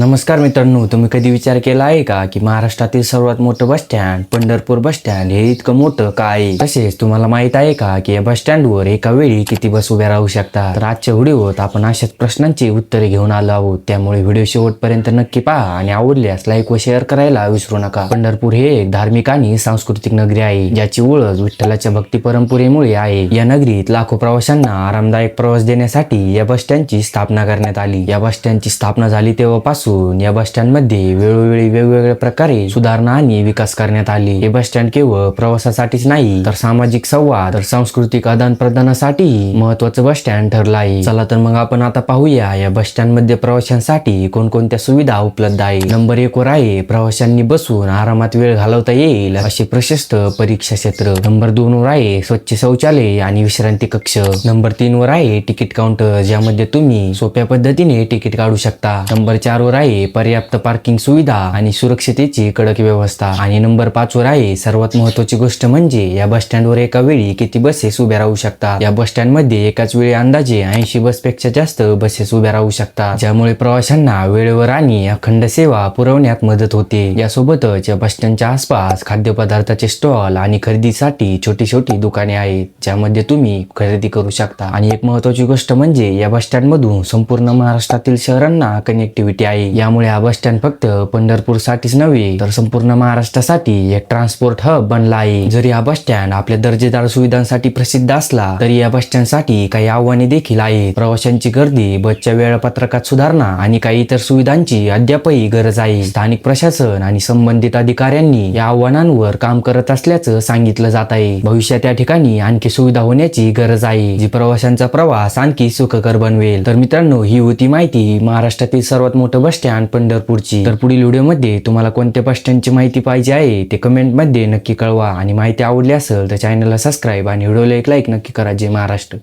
नमस्कार मित्रांनो तुम्ही कधी विचार केला आहे का की महाराष्ट्रातील सर्वात मोठं bus stand Pandharpur bus stand हे इतकं मोठं का आहे? तसेच तुम्हाला माहीत आहे का की या बस स्टँडवर एका वेळी किती बस उभ्या राहू शकतात? तर आजच्या व्हिडिओत आपण अशाच प्रश्नांची उत्तरे घेऊन आलो आहोत. त्यामुळे व्हिडिओ शेवटपर्यंत नक्की पहा आणि आवडल्यास लाईक व शेअर करायला विसरू नका. पंढरपूर हे एक धार्मिक आणि सांस्कृतिक नगरी आहे ज्याची ओळख विठ्ठलाच्या भक्ती परंपरेमुळे आहे. या नगरीत लाखो प्रवाशांना आरामदायक प्रवास देण्यासाठी या बस स्टँडची स्थापना करण्यात आली. या बस स्टँडची स्थापना झाली तेव्हापासून या बस स्टँडमध्ये वेळोवेळी वेगवेगळ्या प्रकारे सुधारणा आणि विकास करण्यात आली. हे बस स्टँड केवळ प्रवासासाठीच नाही तर सामाजिक संवाद तर सांस्कृतिक आदान प्रदानासाठी महत्वाचं बस स्टँड ठरलं आहे. चला तर मग आपण आता पाहूया या बस स्टँडमध्ये प्रवाशांसाठी कोणकोणत्या सुविधा उपलब्ध आहे नंबर एक वर आहे प्रवाशांनी बसून आरामात वेळ घालवता येईल असे प्रशस्त परीक्षा क्षेत्र. नंबर दोन वर आहे स्वच्छ शौचालय आणि विश्रांती कक्ष. नंबर तीन वर आहे तिकीट काउंटर ज्यामध्ये तुम्ही सोप्या पद्धतीने तिकीट काढू शकता. नंबर चार वर आहे पर्याप्त पार्किंग सुविधा आणि सुरक्षितेची कडक व्यवस्था. आणि नंबर पाच वर आहे सर्वात महत्वाची गोष्ट म्हणजे या बस स्टँडवर एका वेळी किती बसेस उभ्या राहू शकतात. या बस स्टँडमध्ये एकाच वेळी अंदाजे ऐंशी बसपेक्षा जास्त बसेस उभ्या राहू शकतात. ज्यामुळे प्रवाशांना वेळेवर आणि अखंड सेवा पुरवण्यात मदत होते. यासोबतच या बस स्टँडच्या आसपास खाद्यपदार्थाचे स्टॉल आणि खरेदीसाठी छोटी छोटी दुकाने आहेत ज्यामध्ये तुम्ही खरेदी करू शकता. आणि एक महत्वाची गोष्ट म्हणजे या बस स्टँड मधून संपूर्ण महाराष्ट्रातील शहरांना कनेक्टिव्हिटी आहे. यामुळे हा बस स्टँड फक्त पंढरपूर साठीच नव्हे तर संपूर्ण महाराष्ट्रासाठी एक ट्रान्सपोर्ट हब बनला आहे. जरी हा बस स्टँड आपल्या दर्जेदार सुविधांसाठी प्रसिद्ध असला तरी या बस स्टँडसाठी काही आव्हाने देखील आहेत. प्रवाशांची गर्दी बसच्या वेळापत्रकात सुधारणा आणि काही इतर सुविधांची अद्यापही गरज आहे. स्थानिक प्रशासन आणि संबंधित अधिकाऱ्यांनी या आव्हानांवर काम करत असल्याचं सांगितलं जात आहे. भविष्यात या ठिकाणी आणखी सुविधा होण्याची गरज आहे. जी प्रवाशांचा प्रवास आणखी सुखकर बनवेल. तर मित्रांनो ही होती माहिती. महाराष्ट्रातील सर्वात मोठं बस स्टँड पंढरपूरची. तर पुढील व्हिडिओमध्ये तुम्हाला कोणत्या बस स्टँडची माहिती पाहिजे आहे ते कमेंटमध्ये नक्की कळवा. आणि माहिती आवडली असेल तर चॅनलला सबस्क्राईब आणि व्हिडिओला एक लाईक नक्की करा. जय महाराष्ट्र.